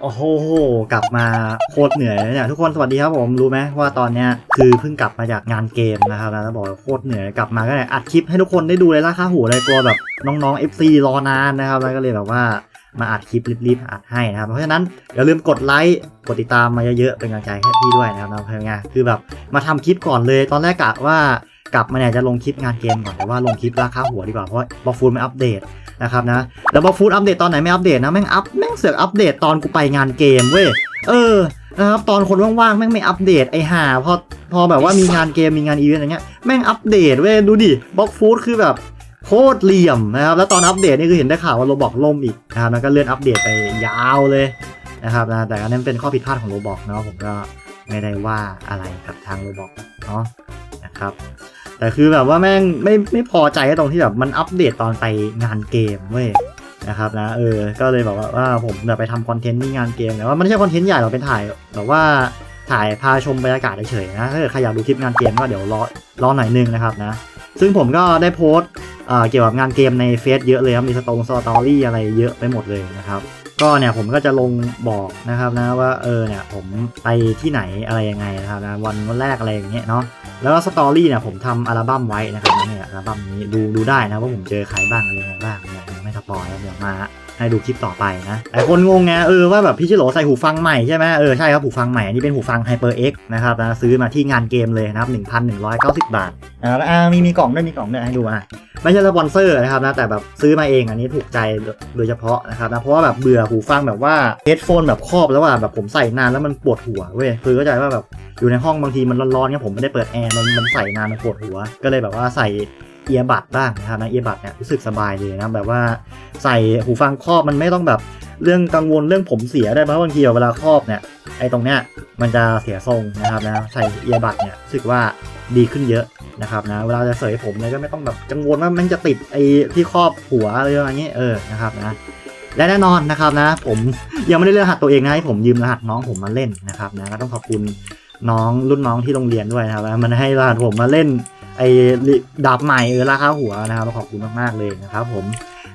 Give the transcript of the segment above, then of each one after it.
โอ้โห กลับมาโคตรเหนื่อยเนี่ยทุกคนสวัสดีครับผมรู้ไหมว่าตอนเนี้ยคือเพิ่งกลับมาจากงานเกมนะครับแล้วบอกโคตรเหนื่อยกลับมาก็เลยอัดคลิปให้ทุกคนได้ดูเลยราคาหูเลยกลัวแบบน้องๆ FC รอนานนะครับแล้วก็เลยแบบว่ามาอัดคลิปรีบๆอัดให้นะครับเพราะฉะนั้นอย่าลืมกดไลค์กดติดตามมาเยอะๆเป็นกำลังใจให้พี่ด้วยนะครับนะเพื่อนไงคือแบบมาทำคลิปก่อนเลยตอนแรกกะว่า กลับมาเนี่ยจะลงคลิปงานเกมก่อนแต่ว่าลงคลิปราคาหัวดีกว่าเพราะบอฟูลไม่อัปเดตนะครับนะแล้วบอฟูดอัปเดตตอนไหนไม่อัปเดตนะแม่งอัปแม่งเสือกอัปเดตตอนกูไปงานเกมเว้ยเออนะครับตอนคนว่างๆแม่งไม่อัปเดตไอห่าพอพอแบบว่ามีงานเกมมีงานอีเวนต์อะไรเงี้ยแม่งอัปเดตเว้ยดูดิบล็อกฟูดคือแบบโคตรเหลี่ยมนะครับแล้วตอนอัปเดตนี่คือเห็นได้ข่าวว่าโรบอกล่มอีกนะครับแล้วก็เลื่อนอัปเดตไปยาวเลยนะครับนะแต่อันนั้นเป็นข้อผิดพลาดของโรบอกเนาะผมก็ไม่ได้ว่าอะไรกับทางโรบอกเนาะนะครับ แต่คือแบบว่าแม่งไม่ไม่พอใจตรงที่แบบมันอัปเดตตอนไปงานเกมเว้ยนะครับนะเออ ก็เลยบอกว่าวาผมแบบไปทำคอนเทนต์ที่งานเกมแต่ว่ามันไม่ใช่คอนเทนต์ใหญ่หรอกเป็นถ่ายแบบว่าถ่ายพาชมบรรยากาศเฉยๆนะถ้าเกิดใครอยากดูคลิปงานเกมก็เดี๋ยวรอรอหน่อยนึงนะครับนะ ซึ่งผมก็ได้โพสต์เกี่ยวกับงานเกมในเฟซเยอะเลยครับมีสตงสตอรี่อะไรเยอะไปหมดเลยนะครับ ก็เนี่ยผมก็จะลงบอกนะครับนะว่าเออเนี่ยผมไปที่ไหนอะไรยังไงนะครับนะวันวันแรกอะไรอย่างเงี้ยเนาะแล้วก็สตอรี่เนี่ยผมทำอัลบั้มไว้นะครับเนี่ยอัลบั้มนี้ดูดูได้นะว่าผมเจอใครบ้างอะไรยังไงบ้างเนี่ยยังไม่ สปอยเดี๋ยวมาให้ดูคลิปต่อไปนะหลายคนงงไงเออว่าแบบพี่ชิโร่ใส่หูฟังใหม่ใช่ไหมเออใช่ครับหูฟังใหม่อันนี้เป็นหูฟัง HyperX นะครับนะซื้อมาที่งานเกมเลยนะครับ 1,190 บาทนะครับอ่ามีมีกล่องด้วยมีกล่องด้วยให้ดูอะไม่ใช่สปอนเซอร์นะครับนะแต่แบบซื้อมาเองอันนี้ถูกใจโดยเฉพาะนะครับนะเพราะว่าแบบเบื่อหูฟังแบบว่าเฮดโฟนแบบครอบแล้วว่าแบบผมใส่นานแล้วมันปวดหัวเว้ยคือเข้าใจว่าแบบอยู่ในห้องบางทีมันร้อนๆเนี่ยผมไม่ได้เปิดแอร์มันมันใส่นานมันปวดหัว ก็เลยแบบว่าใส่ เอียบัดบ้างนะครับนะเอียบัดเนี่ยรู้สึกสบายเลยนะแบบว่าใส่หูฟังครอบมันไม่ต้องแบบเรื่องกังวลเรื่องผมเสียได้เพราะบางทีเวลาครอบเนี่ยไอ้ตรงเนี้ยมันจะเสียทรงนะครับนะใส่เอียบัดเนี่ยรู้สึกว่าดีขึ้นเยอะนะครับนะเวลาจะเสยผมเนี่ยก็ไม่ต้องแบบกังวลว่ามันจะติดไอ้ที่ครอบหัวอะไรประมาณนี้เออนะครับนะและแน่นอนนะครับนะ ผมยังไม่ได้เลือกรหัสตัวเองนะให้ผมยืมรหัสน้องผมมาเล่นนะครับนะก็ต้องขอบคุณน้องรุ่นน้องที่โรงเรียนด้วยนะครับมันให้รหัสผมมาเล่น ไอดาบใหม่เออราคาหัวนะครับขอบคุณมากๆเลยนะครับผม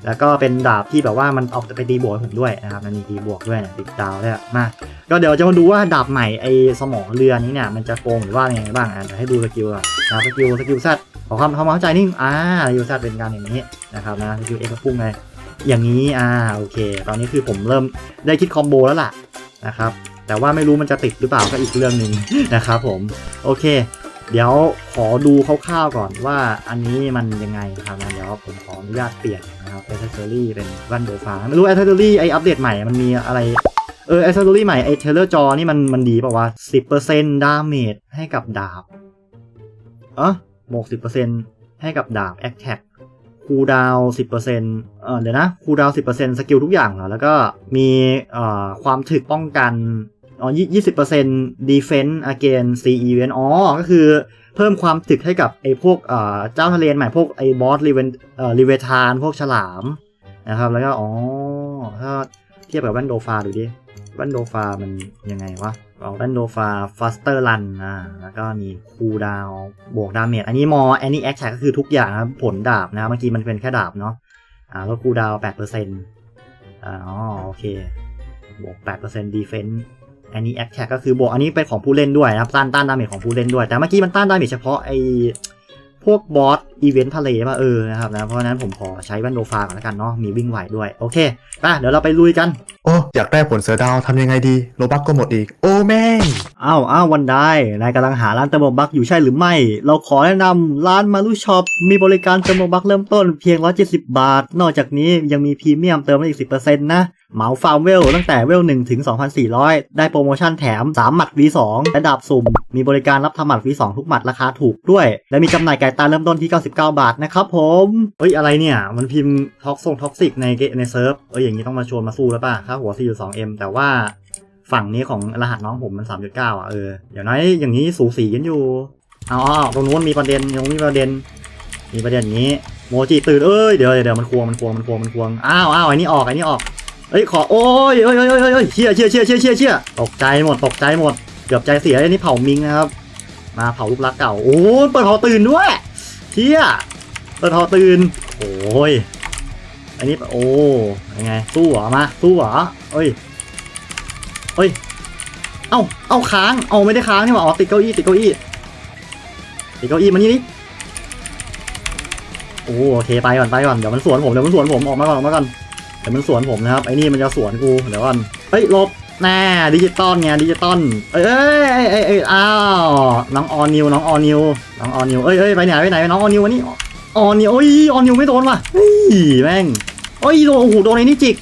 แล้วก็เป็นดาบที่แบบว่ามันเอาไปตีบวกให้ผมด้วยนะครับมันมีตีบวกด้วยเนี่ยติดดาวด้วยมาก็เดี๋ยวจะมาดูว่าดาบใหม่ไอสมองเรือนี้เนี่ยมันจะโกงหรือว่ายังไงบ้างอะให้ดูสกิลอะนะครับสกิลสกิลซัดขอความความเข้าใจนิ่งอ่าสกิลซัดเป็นการอย่างนี้นะครับนะสกิลเอ็กซ์พุ่งไงอย่างนี้อ่าโอเค ตอนนี้คือผมเริ่มได้คิดคอมโบแล้วล่ะนะครับแต่ว่าไม่รู้มันจะติดหรือเปล่าก็อีกเรื่องหนึ่งนะครับผมโอเค เดี๋ยวขอดูคร่าวๆก่อนว่าอันนี้มันยังไงนะครับเดี๋ยวผมขออนุญาตเปลี่ยนนะครับเอเซอรี่เป็นวันโดฟาไม่รู้เอเซอรี่ไออัปเดตใหม่มันมีอะไรเออเอเซอรี่ใหม่ไอเทเลอร์จอนี่มันมันดีเปล่าวะ10%ดาเมจให้กับดาบเออบวก10%ให้กับดาบแอคแท็กคูดาว10%เปอร์เซ็นต์เออเดี๋ยวนะคูดาว10%สกิลทุกอย่างเหรอแล้วก็มีเอ่อความถึกป้องกัน อ๋อยี่สิบเปอร์เซ็นต์ defense against sea event อ๋อ ก็คือเพิ่มความถึกให้กับไอ้พวกเจ้าทะเลใหม่พวกไอ้บอสรีเวนเอ่อรีเวทาน พวกฉลามนะครับ แล้วก็ อ๋อ ถ้าเทียบกับแว่นโดฟาดูดิ แว่นโดฟามันยังไงวะเอาแว่นโดฟา faster run อ่าแล้วก็มีคูดาวบวกดาเมจ อันนี้มอ any action ก็คือทุกอย่างครับผลดาบนะครับเมื่อกี้มันเป็นแค่ดาบเนาะ อ่าแล้วคูดาวแปดเปอร์เซ็นต์อ๋อ โอเค บวก8% defense อันนี้ attack ก็คือบวกอันนี้เป็นของผู้เล่นด้วยนะครับต้านต้านดาเมจของผู้เล่นด้วย แต่เมื่อกี้มันต้านดาเมจเฉพาะไอ้พวกบอสอีเวนต์ทะเลป่ะเออนะครับนะเพราะฉะนั้นผมขอใช้แว่นโดฟาก่อนแล้วกันเนาะมีวิ่งไหวด้วย โอเคไปเดี๋ยวเราไปลุยกัน โอ้ อยากได้ผลเสือดาวทำยังไงดีโลบักก็หมดอีก โอ้แม่งอ้าวอ้าววันได้นายกำลังหาร้านเติมโลบักอยู่ใช่หรือไม่ เราขอแนะนำร้านมารุช็อปมีบริการเติมโลบักเริ่มต้นเพียง 170 บาท นอกจากนี้ยังมีพรีเมียมเติมได้อีก 10%นะ เหมาฟาร์มเวลตั้งแต่เวล1ถึง 2,400 ได้โปรโมชั่นแถม 3 หมัด V2 และดาบสุ่ม มีบริการรับทำหมัด V2 ทุกหมัดราคาถูกด้วย และมีจำหน่ายไก่ตาเริ่มต้นที่ 99 บาทนะครับผม เฮ้ย อะไรเนี่ย มันพิมพ์ท็อกซงท็อกซิกในเกในเซิร์ฟ เอ้ย อย่างนี้ต้องมาชวนมาสู้แล้วป่ะค่าหัว 42M แต่ว่าฝั่งนี้ของรหัสน้องผมมัน 3.9 อะเอออย่างน้อยอย่างนี้สูสีกันอยู่อาเอาเอตรงนู้นมีประเด็นตรงนี้มีประเด็น มีประเด็นอย่างนี้ โมจิตื่นเอ้ยเดี๋ยวเดี๋ยวเดี๋ยวมันควงมันควงมันควงมันควงอ้าวอ้าวไอ้นี่ออกไอ้นี่ออก เอ้ยขอโอ้ยเอ้ยเอ้ยเอ้ยเอ้ยเชี่ยเชี่ยเชี่ยเชี่ยเชี่ยเชี่ยตกใจหมดตกใจหมดเกือบใจเสียไอ้นี่เผามิงนะครับ มาเผาลูกรักเก่าโอ้ยเปิดหอตื่นด้วยเชี่ยเปิดหอตื่นโอ้ยอันนี้โอ้ยังไงสู้เหรอมาสู้เหรอเอ้ยเฮ้ยเอ้าเอ้าค้างเอาไม่ได้ค้างนี่หว่าอ๋อติดเก้าอี้ติดเก้าอี้ติดเก้าอี้มานี่นี่โอ้โอเคไปก่อนไปก่อนเดี๋ยวมันสวนผมเดี๋ยวมันสวนผมออกมาก่อนออกมาก่อน เดี๋ยวมันสวนผมนะครับไอ้นี่มันจะสวนกูเดี๋ยวก่อนเฮ้ยลบแน่ดิจิตอลไงดิจิตอลเอ้ยเอ้ยเอ้ยเอ้ยอ้าวน้องออนิวน้องออนิวน้องออนิวเอ้ยเอ้ยไปไหนไปไหนน้องออนิววันนี้ออนิวโอ้ยออนิวไม่โดนว่ะเฮ้ยแม่งโอ้ยโดนโอ้โหโดนไอ้นี่จิก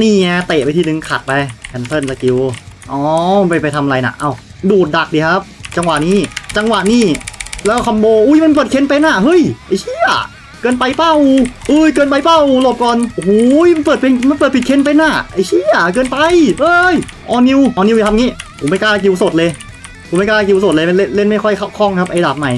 นี่ไงเตะไปทีนึงขัดไปแคนเซิลสกิลอ๋อไปไปทำอะไรนะเอ้าดูดดักดิครับ จังหวะนี้จังหวะนี้แล้วคอมโบอุ้ยมันเปิดเค้นเป็นอะเฮ้ยไอ้เชี่ย กินไปเป้าอุ้ยเกินไปเป้าหลบก่อนโอ้ยมันเปิดเป็นมันเปิดปิดเค้นเป็นอะไอ้เชี่ยเกินไปเฮ้ยออนิวออนิวอย่าทำงี้ผมไม่กล้ากิวสดเลยผมไม่กล้ากิวสดเลยเล่นเล่นไม่ค่อยคล่องครับไอ้ดาบใหม่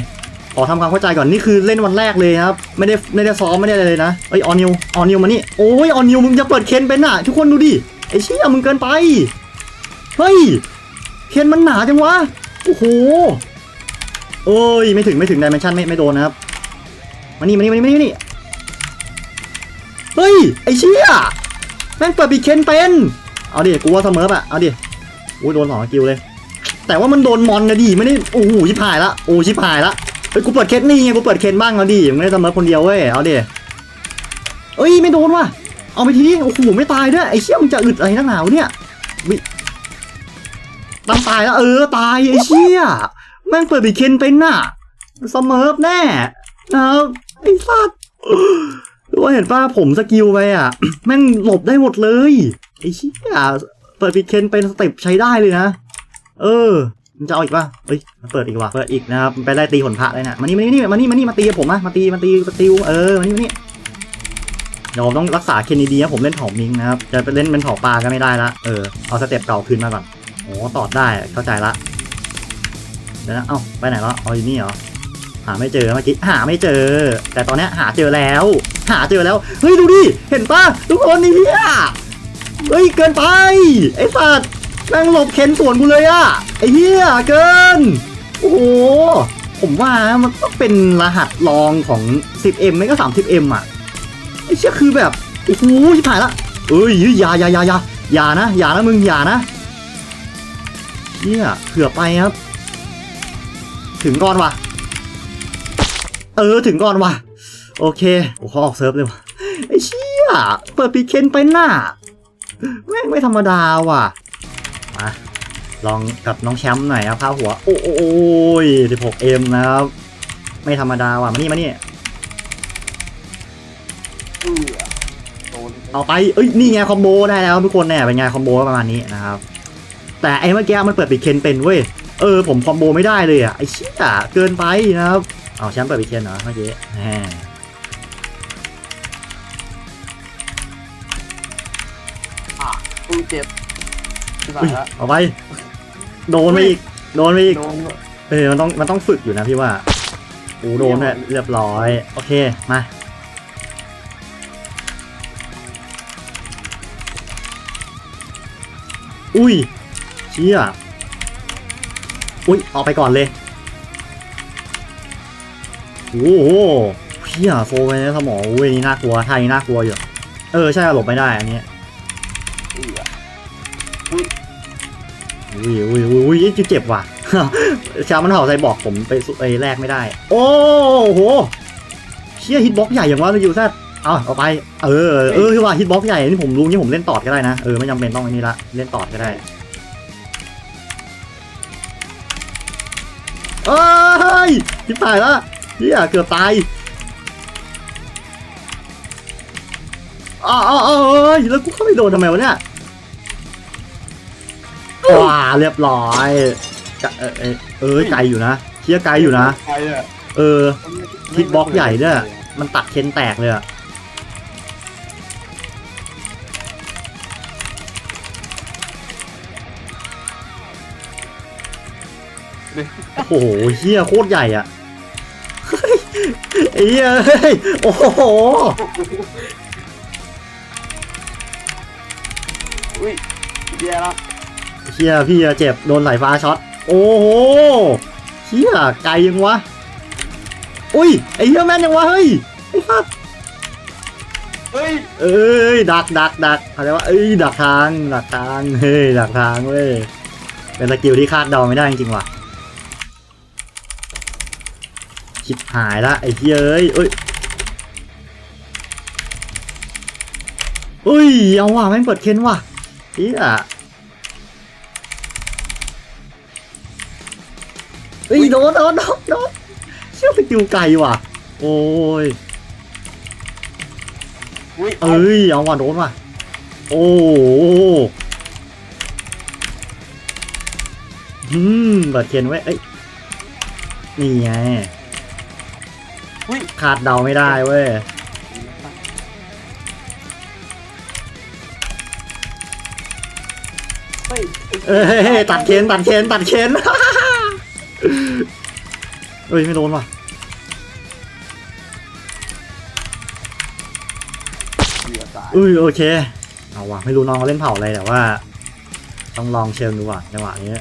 ขอทำความเข้าใจก่อนนี่คือเล่นวันแรกเลยครับไม่ได้ไม่ได้ซ้อมไม่ได้อะไรเลยนะเอ้ยออนิวออนิวมานี่โอ้ยออนิวมึงจะเปิดเค้นเป็นอะทุกคนดูดิไอ้เชี่ยมึงเกินไปเฮ้ยเคนมันหนาจังวะโอ้โหเอ้ยไม่ถึงไม่ถึงดิเมนชั่นไม่ไม่โดนนะครับ มานี่มานี่มานี่มานี่มานี่เฮ้ย ไอ้เชี่ยแม่งเปิดปีเคนเป็น เอาดิ กูว่าเสมอปะเอาดิอุ้ยโดนสองกิลเลย แต่ว่ามันโดนมอนนะดิไม่ได้โอ้โหชิบหายละโอ้ชิบหายละเฮ้ยกูเปิดเคนนี่ไงกูเปิดเคนบ้างเอาดิไม่ได้เสมอคนเดียวเว้ยเอาดิเอ้ยไม่โดนว่ะเอาไปทีนี้โอ้โหไม่ตายด้วยไอ้เชี่ยมึงจะอึดอะไรนักหนาวเนี่ยตั้งตายแล้วเออตายไอ้เชี่ยแม่งเปิดบีเคนเป็นน่ะเสมอแน่นะครับ ไอ้สัตว์ดูว่าเห็นป่ะผมสกิลไปอะ แม่งหลบได้หมดเลย ไอ้เชี่ยเปิดบีเคนเป็นสเต็ปใช้ได้เลยนะ เออมันจะเอาอีกป่ะเฮ้ยเปิดอีกว่ะ เปิดอีกนะครับไปไล่ตีผลพระเลยนะมานี่มานี่มานี่มานี่มาตีผมอะมาตีมาตีมาติวเออมานี่มานี่เดี๋ยวผมต้องรักษาเคนดีๆนะผมเล่นเผามิงนะครับ จะไปเล่นเป็นเผาปลาก็ไม่ได้ละ เออ เอาสเต็ปเก่าคืนมาก่อนโอ้ตอดได้เข้าใจละ เดี๋ยวนะ เอ้าไปไหนแล้วอ๋ออยู่นี่เหรอ หาไม่เจอเมื่อกี้หาไม่เจอ แต่ตอนนี้หาเจอแล้ว หาเจอแล้วเฮ้ยดูดิเห็นปะทุกคนนี่เฮียเฮ้ยเกินไปไอ้สัตว์แม่งหลบเข็นสวนกูเลยอะไอ้เฮียเกินโอ้โหผมว่ามันต้องเป็นรหัสรองของ 10M ไม่ก็ 30M อะไอ้เชี่ยคือแบบโอ้โหชิบหายละเอ้ยอย่าอย่าอย่าอย่าอย่านะอย่านะมึงอย่านะเชี่ยเผื่อไปครับ ถึงก่อนว่ะ เออถึงก่อนว่ะ โอเคโอ้เขาออกเซิร์ฟเลยว่ะไอ้เชี่ยเปิดปีเคนไปหน้าแม่งไม่ธรรมดาว่ะมาลองกับน้องแชมป์หน่อยครับข้าหัว โอ้โอ้ย 16M นะครับ ไม่ธรรมดาว่ะ มานี่มานี่เอือโดนเอาไป เอ้ย นี่ไงคอมโบได้แล้วทุกคนเนี่ยเป็นไงคอมโบประมาณนี้นะครับ แต่ไอ้เมื่อกี้มันเปิดปิดเคนเป็นเว้ย เออผมคอมโบไม่ได้เลยอะไอ้เชี่ยเกินไปนะครับ เอาแชมป์เปิดปิดเคนเหรอเมื่อกี้แหมกูเจ็บที่บ้าอุ้ยละเอาไป โดนไปอีก โดนไปอีก โดนเออ มันต้อง มันต้องฝึกอยู่นะพี่ว่าโอ้โดนเนี่ยเรียบร้อย โอเค มา อุ้ยเชี่ยอุ้ย ออกไปก่อนเลย โอ้โหเชี่ยโฟไปในสมองอุ้ยนี่น่ากลัวท่านี้น่ากลัวอยู่เออใช่หลบไม่ได้อันนี้เอืออุ้ยอุ้ยอุ้ยอุ้ยยิ่งเจ็บว่ะชามันเห่าใจบอกผมไปสุไปแรกไม่ได้ โอ้โหเชี่ยฮิตบ็อกใหญ่อย่างว่าเลยยูแซดเอาเอาไป เออเออคือว่าฮิตบ็อกใหญ่นี่ผมรู้นี่ผมเล่นตอดก็ได้นะเออไม่จำเป็นต้องอันนี้ละเล่นตอดก็ได้เอ้ยทิพายละ เฮียเกือบตายอ้าวอ้าวอ้าวเอ้ยแล้วกูเข้าไปโดนทำไมวะเนี่ยว้าเรียบร้อยกะเออเออเออไกลอยู่นะเชี่ยไกลอยู่นะใครอะเออฮิตบ็อกใหญ่ด้วยมันตัดเคนแตกเลยอะโอ้โหเฮียโคตรใหญ่อะเฮ้ย ไอ้เหี้ยเฮ้ยโอ้โหอุ้ยเดียละเฮียพี่อะเจ็บโดนสายฟ้าช็อตโอ้โหเฮียไกลยังวะอุ้ยไอ้เฮียแม่นยังวะเฮ้ยไอ้ฟัดเอฮ้ยเอ้ยดักดักดักอะไรว่าเอ้ยดักทางดักทางเฮ้ยดักทางเว้ยเป็นสกิลที่คาดเดาไม่ได้จริงๆว่ะ ชิบหายละไอ้เหี้ยเอ้ยเอ้ยเอ้ย เอาว่ะแม่งเปิดเค้นว่ะเหี้ยเอ้ยโดนโดนโดนโดนเชื่อสกิลไกลว่ะ โอ้ยอุ้ยเอ้ย เอาว่ะโดนว่ะ โอ้โหอืมเปิดเคนไว้เอ้ยนี่ไง อุ้ยขาดเดาไม่ได้เว้ย เฮ้ยเอ้ยตัดเคนตัดเคนตัดเคนเอ้ย ไม่โดนว่ะ เหลือตายอุ้ยโอเค เอาว่ะไม่รู้น้องเขาเล่นเผาอะไรแต่ว่า ต้องลองเชิงดูว่ะจังหวะนี้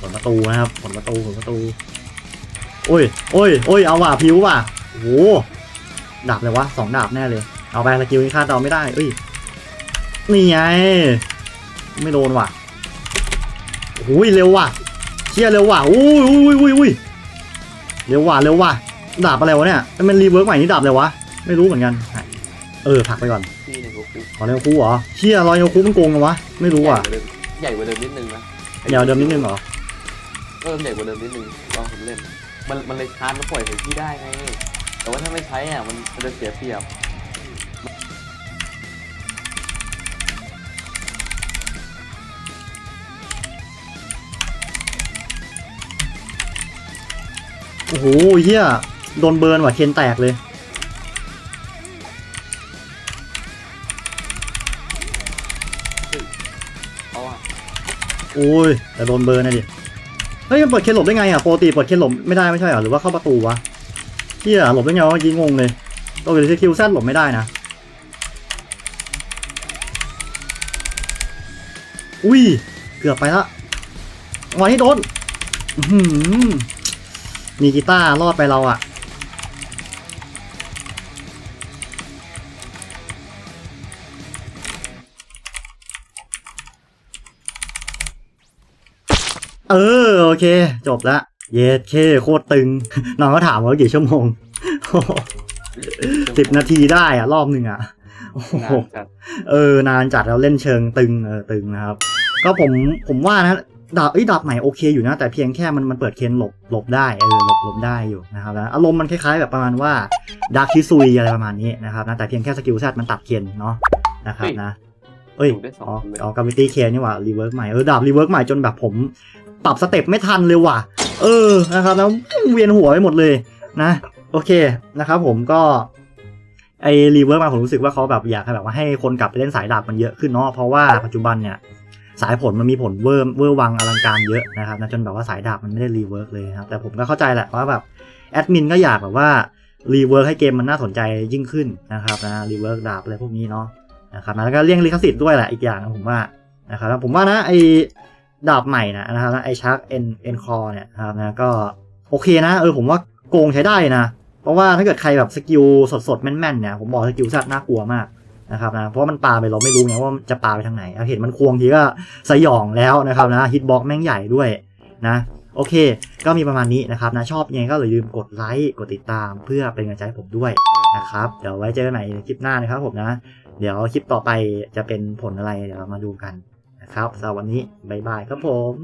ผลประตูนะครับผลประตูผลประตู โอ้ยโอ้ยโอ้ยเอาว่ะพิวว่ะโอ้โหดาบเลยวะสองดาบแน่เลย เอาไปสกิลนี้คาดเดาไม่ได้เอ้ยนี่ไง ไม่โดนว่ะโอ้ยเร็วว่ะเชี่ยเร็วว่ะอุ้ยอุ้ยอุ้ยอุ้ยเร็วว่ะเร็วว่ะดาบอะไรวะเนี่ยมันรีเวิร์กใหม่นี่ดาบอะไรวะไม่รู้เหมือนกันเออผลักไปก่อนพี่ในกูกูขอเร็วคูเหรอเชี่ยรอยเร็วคูมันโกงกันวะไม่รู้อะใหญ่กว่าเดิมนิดนึงนะเดี๋ยวเดิมนิดนึงเหรอเออใหญ่กว่าเดิมนิดนึงลองผมเล่น มันมันเลยชาร์จมันปล่อยใส่พี่ได้ไง แต่ว่าถ้าไม่ใช้อะมันมันจะเสียเปรียบโอ้โหเฮียโดนเบิร์นว่ะเคนแตกเลย เอาอะ โอ้ยแต่โดนเบิร์นนะดิ เฮ้ยมันเปิดเคนหลบได้ไงอะปกติเปิดเคนหลบไม่ได้ไม่ใช่เหรอหรือว่าเข้าประตูวะเฮียหลบได้ไงวะยิงงงเลยตัวกับสกิวแซดหลบไม่ได้นะอุ้ยเกือบไปละวันนี้โดนหือมีกีตาร์รอดไปเราอะ เออโอเค จบละเยสเคโคตรตึง น้องก็ถามว่ากี่ชั่วโมงสิบนาทีได้อะรอบหนึ่งอะโอ้โหงานจัดเออนานจัดแล้วเล่นเชิงตึงเออตึงนะครับ ก็ผมผมว่านะดาบเอ้ยดาบใหม่โอเคอยู่นะ แต่เพียงแค่มันมันเปิดเคนหลบหลบได้เออหลบหลบได้อยู่นะครับแล้วอารมณ์มันคล้ายๆแบบประมาณว่าดาร์คชิซุยอะไรประมาณนี้นะครับนะแต่เพียงแค่สกิลแซดมันตัดเคนเนาะนะครับนะเอ้ยถูกได้สองอ๋อเลยอ๋อกามิตี้เคนนี่หว่ารีเวิร์กใหม่ เออดาบรีเวิร์กใหม่จนแบบผม ปรับสเต็ปไม่ทันเลยว่ะ เออนะครับแล้วเวียนหัวไปหมดเลยนะ โอเคนะครับผมก็ไอรีเวิร์กมาผมรู้สึกว่าเขาแบบอยากให้แบบว่าให้คนกลับไปเล่นสายดาบมันเยอะขึ้นเนาะเพราะว่าปัจจุบันเนี่ยสายผลมันมีผลเวอร์เวอร์วังอลังการเยอะนะครับนะจนแบบว่าสายดาบมันไม่ได้รีเวิร์กเลยครับแต่ผมก็เข้าใจแหละว่าแบบแอดมินก็อยากแบบว่ารีเวิร์กให้เกมมันน่าสนใจยิ่งขึ้นนะครับนะรีเวิร์กดาบอะไรพวกนี้เนาะนะครับนะแล้วก็เลี่ยงลิขสิทธิ์ด้วยแหละอีกอย่างนะผมว่านะครับผมว่านะไอ ดาบใหม่นะนะครับไอชักเอ็นเอ็นคอเนี่ยนะครับนะก็โอเคนะเออผมว่าโกงใช้ได้นะ เพราะว่าถ้าเกิดใครแบบสกิลสดๆแม่นๆเนี่ยผมบอกสกิลซัดน่ากลัวมากนะครับนะเพราะมันปาไปเราไม่รู้ไงว่าจะปาไปทางไหนเอาเห็นมันควงทีก็สยองแล้วนะครับนะฮิตบ็อกแม่งใหญ่ด้วยนะโอเค ก็มีประมาณนี้นะครับนะชอบยังไงก็อย่าลืมกดไลค์กดติดตามเพื่อเป็นกำลังใจให้ผมด้วยนะครับเดี๋ยวไว้เจอกันใหม่ในคลิปหน้านะครับผมนะ เดี๋ยวคลิปต่อไปจะเป็นผลอะไรเดี๋ยวเรามาดูกัน นะครับสำหรับวันนี้บ๊ายบายครับผม